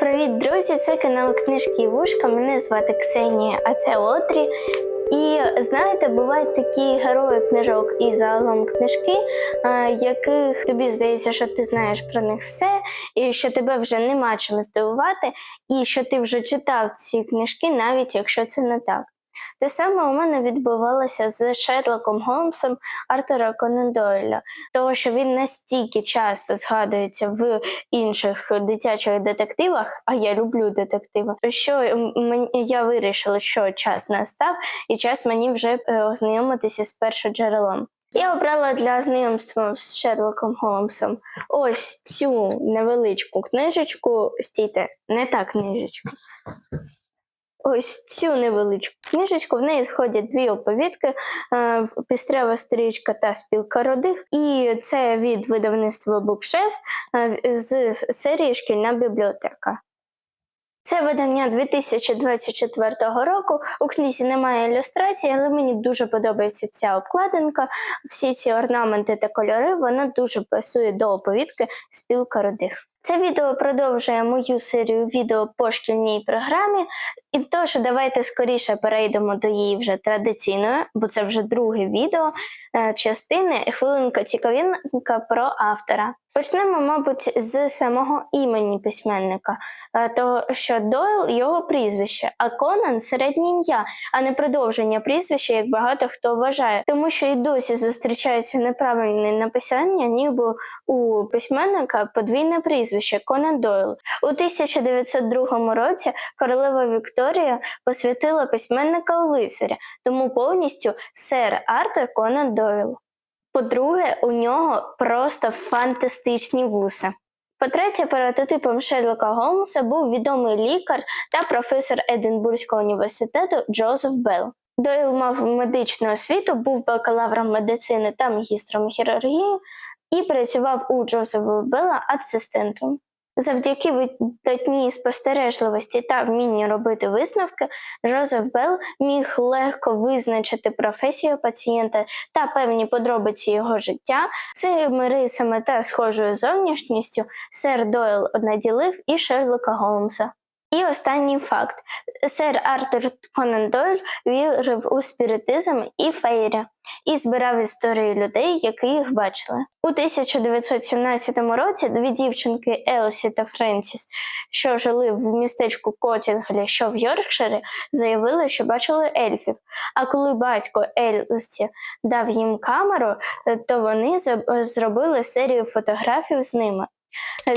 Привіт, друзі! Це канал Книжки і Вушка. Мене звати Ксенія, а це Отрі. І знаєте, бувають такі герої книжок і загалом книжки, яких тобі здається, що ти знаєш про них все, і що тебе вже нема чим здивувати, і що ти вже читав ці книжки, навіть якщо це не так. Те саме у мене відбувалося з Шерлоком Голмсом Артура Конан Дойля, того що він настільки часто згадується в інших дитячих детективах, а я люблю детективи, що я вирішила, що час настав, і час мені вже е, ознайомитися з першоджерелом. Я обрала для знайомства з Шерлоком Голмсом ось цю невеличку книжечку. Стійте, не та книжечка. Ось цю невеличку книжечку. В неї сходять дві оповідки: е, Пістрява стрічка та спілка родих. І це від видавництва Букшеф е, з серії Шкільна бібліотека. Це видання 2024 року. У книзі немає ілюстрації, але мені дуже подобається ця обкладинка. Всі ці орнаменти та кольори вона дуже пасує до оповідки Спілка родих. Це відео продовжує мою серію відео по шкільній програмі. І тож давайте скоріше перейдемо до її вже традиційної, бо це вже друге відео е, частини хвилинка цікавинка про автора. Почнемо, мабуть, з самого імені письменника, е, того що Дойл його прізвище, а Конан середнє ім'я, а не продовження прізвища, як багато хто вважає, тому що і досі зустрічається неправильне написання, ніби у письменника подвійне прізвище Конан Дойл. У 1902 році королева Вікторія посвятила письменника у лицаря, тому повністю сер Артур Конан Дойл. По-друге, у нього просто фантастичні вуса. По-третє, прототипом Шерлока Голмса був відомий лікар та професор Единбурзького університету Джозеф Белл. Дойл мав медичну освіту, був бакалавром медицини та магістром хірургії і працював у Джозефа Белла асистентом. Завдяки видатній спостережливості та вмінню робити висновки, Джозеф Белл міг легко визначити професію пацієнта та певні подробиці його життя. Цими рисами та схожою зовнішністю сер Дойл наділив і Шерлока Голмса. І останній факт: сер Артур Конан Дойль вірив у спіритизм і фейрі і збирав історії людей, які їх бачили. У 1917 році дві дівчинки Елсі та Френсіс, що жили в містечку Котінглі, що в Йоркширі, заявили, що бачили ельфів. А коли батько Елсі дав їм камеру, е, то вони зробили серію фотографій з ними.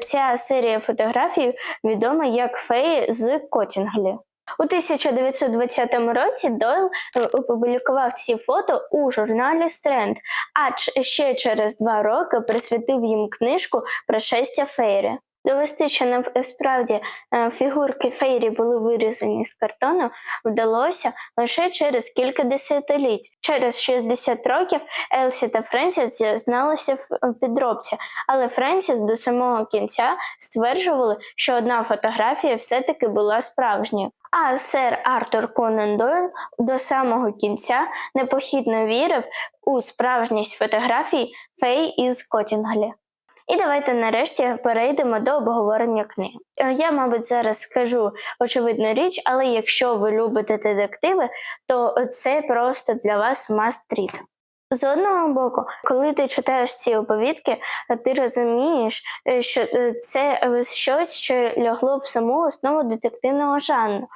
Ця серія фотографій відома як феї з Котінглі. У 1920 році Дойл е, опублікував ці фото у журналі Стренд, а ще через два роки присвятив їм книжку про шестя Фейрі. Довести, що насправді е, фігурки Фейрі були вирізані з картону, вдалося лише через кілька десятиліть. Через 60 років Елсі та Френсіс зізналися в е, підробці, але Френсіс до самого кінця стверджували, що одна фотографія все-таки була справжньою. А сер Артур Конан Дойл до самого кінця непохідно вірив у справжність фотографій фей із Котінглі. І давайте нарешті перейдемо до обговорення книги. Е, Я, мабуть, зараз скажу очевидну річ, але якщо ви любите детективи, то це просто для вас must read. З одного боку, коли ти читаєш ці оповідки, ти розумієш, е, що е, це е, щось, що лягло в саму основу детективного жанру,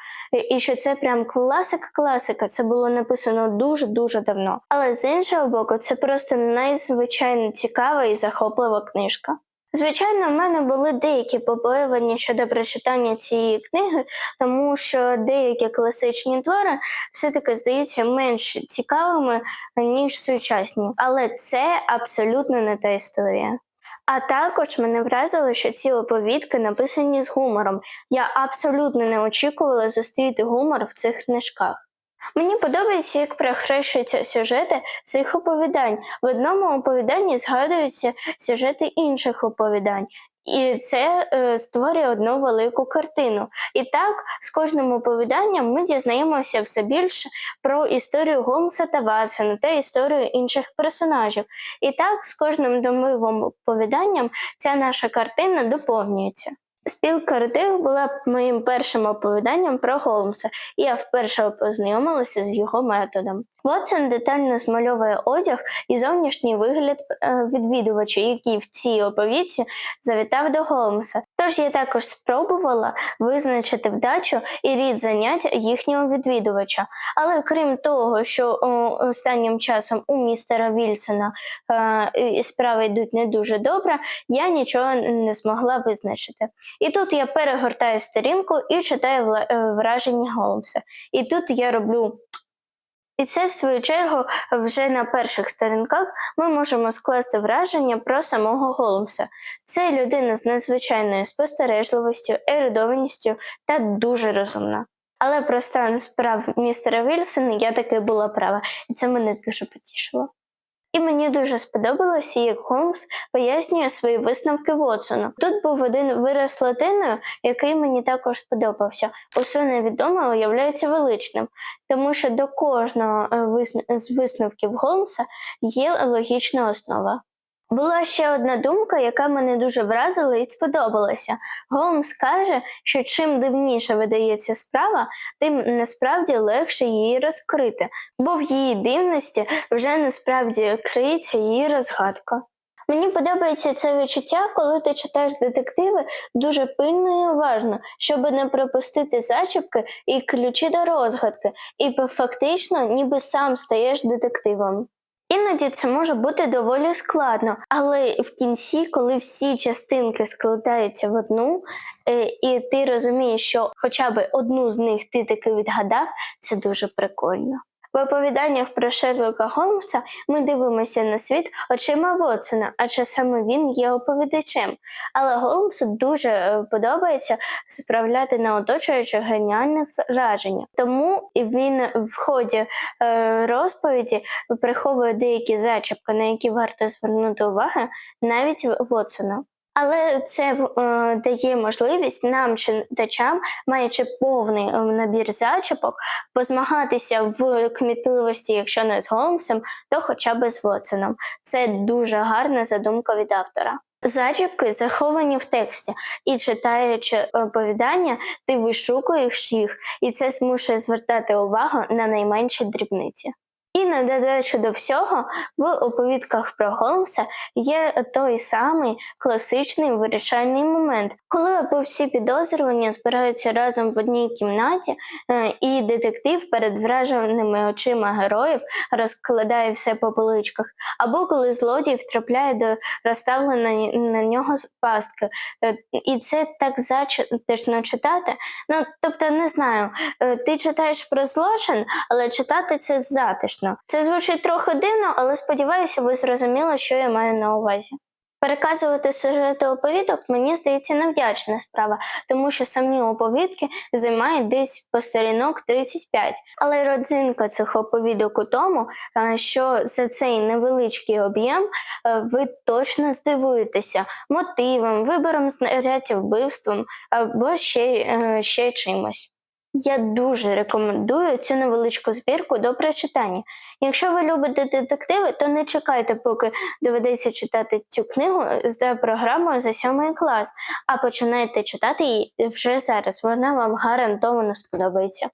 і що це прям класика-класика. Це було написано дуже дуже давно. Але з іншого боку, це просто надзвичайно цікава і захоплива книжка. Звичайно, в мене були деякі побоювання щодо прочитання цієї книги, тому що деякі класичні твори все-таки здаються менш цікавими, ніж сучасні. Але це абсолютно не та історія. А також мене вразило, що ці оповідки написані з гумором. Я абсолютно не очікувала зустріти гумор в цих книжках. Мені подобається, як перехрещуються сюжети цих оповідань. В одному оповіданні згадуються сюжети інших оповідань. І це е, створює одну велику картину. І так, з кожним оповіданням ми дізнаємося все більше про історію Голмса та Ватсона та історію інших персонажів. І так, з кожним домовим оповіданням ця наша картина доповнюється. Спілка родив була моїм першим оповіданням про Голмса, і я вперше познайомилася з його методом. Вотсон детально змальовує одяг і зовнішній вигляд е, відвідувача, який в цій оповідці завітав до Голмса. Тож я також спробувала визначити вдачу і рід занять їхнього відвідувача. Але крім того, що останнім часом у містера Вільсона е, справи йдуть не дуже добре, я нічого не змогла визначити. І тут я перегортаю сторінку і читаю е, враження Голмса. І тут я роблю. І це, в свою чергу, вже на перших сторінках ми можемо скласти враження про самого Голмса. Це людина з надзвичайною спостережливістю, ерудованістю та дуже розумна. Але про стан справ містера Вільсона я таки була права, і це мене дуже потішило. І мені дуже сподобалося, як Холмс пояснює свої висновки Вотсону. Тут був один вираз латиною, який мені також сподобався. Усе невідоме уявляється величним, тому що до кожного е, з висновків Голмса є логічна основа. Була ще одна думка, яка мене дуже вразила і сподобалася. Голмс каже, що чим дивніше видається справа, тим насправді легше її розкрити, бо в її дивності вже насправді криється її розгадка. Мені подобається це відчуття, коли ти читаєш детективи дуже пильно і уважно, щоб не пропустити зачіпки і ключі до розгадки, і фактично ніби сам стаєш детективом. Іноді це може бути доволі складно, але в кінці, коли всі частинки складаються в одну, е, і ти розумієш, що хоча б одну з них ти таки відгадав, це дуже прикольно. В оповіданнях про Шерлока Голмса ми дивимося на світ очима Вотсона, адже саме він є оповідачем. Але Голмсу дуже е, подобається справляти на оточуючих геніальне враження. Тому він в ході е, розповіді приховує деякі зачіпки, на які варто звернути увагу навіть Вотсона. Але це е, дає можливість нам, читачам, маючи повний е, набір зачіпок, позмагатися в кмітливості, якщо не з Голмсом, то хоча б з Вотсоном. Це дуже гарна задумка від автора. Зачіпки заховані в тексті, і читаючи оповідання, ти вишукуєш їх, і це змушує звертати увагу на найменші дрібниці. І на додачу до всього, в оповідках про Голмса є той самий класичний вирішальний момент, коли або всі підозрювані збираються разом в одній кімнаті, е, і детектив перед враженими очима героїв розкладає все по поличках, або коли злодій втрапляє до розставленої на нього пастки. Е, І це так затишно читати. Ну, тобто, не знаю, е, ти читаєш про злочин, але читати це затишно. Це звучить трохи дивно, але сподіваюся, ви зрозуміли, що я маю на увазі. Переказувати сюжети оповідок мені здається невдячна справа, тому що самі оповідки займають десь по сторінок 35. Але родзинка цих оповідок у тому, що за цей невеличкий об'єм е, ви точно здивуєтеся мотивом, вибором знаряддя вбивством або ще, е, ще чимось. Я дуже рекомендую цю невеличку збірку до прочитання. Якщо ви любите детективи, то не чекайте, поки доведеться читати цю книгу за програмою за сьомий клас, а починайте читати її вже зараз. Вона вам гарантовано сподобається.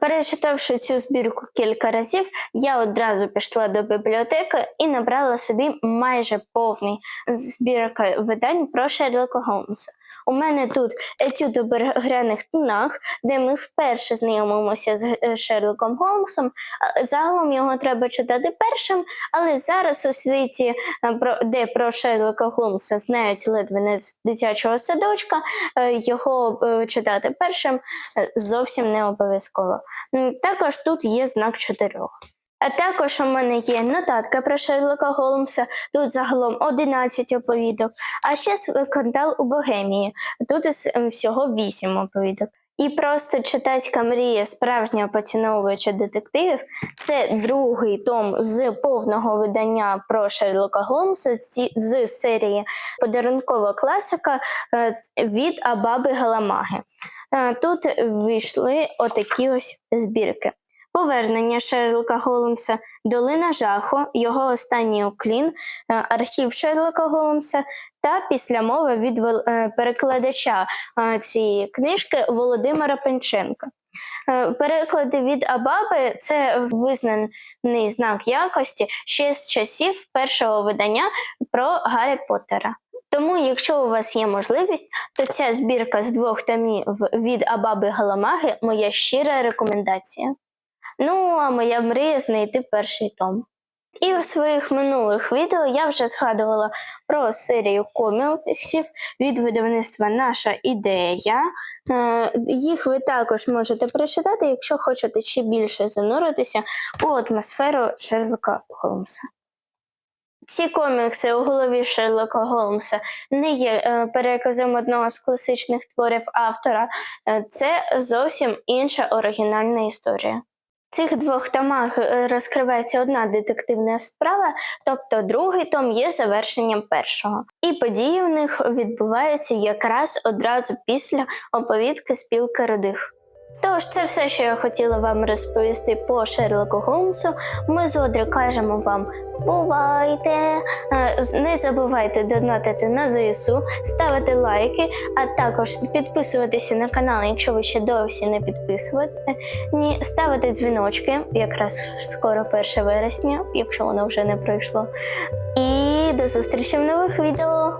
Перечитавши цю збірку кілька разів, я одразу пішла до бібліотеки і набрала собі майже повний збірка видань про Шерлока Голмса. У мене тут етюд у багряних тунах, де ми вперше знайомимося з Шерлоком Голмсом. Загалом його треба читати першим, але зараз у світі, де про Шерлока Голмса знають ледве не з дитячого садочка, е, його е, читати першим е, зовсім не обов'язково. М, Також тут є знак чотирьох. А також у мене є нотатка про Шерлока Голмса, тут загалом 11 оповідок, а ще скандал у Богемії. Тут ем, всього 8 оповідок. І просто читацька мрія справжнього поціновувача детективів це другий том з повного видання про Шерлока Голмса з, серії Подарункова класика е, від Абаби Галамаги. Е, Тут вийшли отакі ось збірки. Повернення Шерлока Голмса, Долина жаху, його останній уклін, е, архів Шерлока Голмса та післямова від е, перекладача е, цієї книжки Володимира Пенченка. Переклади від Абаби це визнаний знак якості ще з часів першого видання про Гаррі Поттера. Тому, якщо у вас є можливість, то ця збірка з двох томів від Абаби Галамаги моя щира рекомендація. Ну, а моя мрія знайти перший том. І у своїх минулих відео я вже згадувала про серію коміксів від видавництва Наша ідея. Е, Їх ви також можете прочитати, якщо хочете ще більше зануритися у атмосферу Шерлока Холмса. Ці комікси у голові Шерлока Голмса не є е, переказом одного з класичних творів автора, Е, це зовсім інша оригінальна історія. Цих двох томах е, розкривається одна детективна справа, тобто другий том є завершенням першого. І події в них відбуваються якраз одразу після оповідки спілки рудих. Тож, це все, що я хотіла вам розповісти по Шерлоку Голмсу. Ми з Одрі кажемо вам бувайте! Е, Не забувайте донатити на ЗСУ, ставити лайки, а також підписуватися на канал, якщо ви ще досі не підписуєте. Ні, ставити дзвіночки, якраз скоро 1 вересня, якщо воно вже не пройшло. І до зустрічі в нових відео.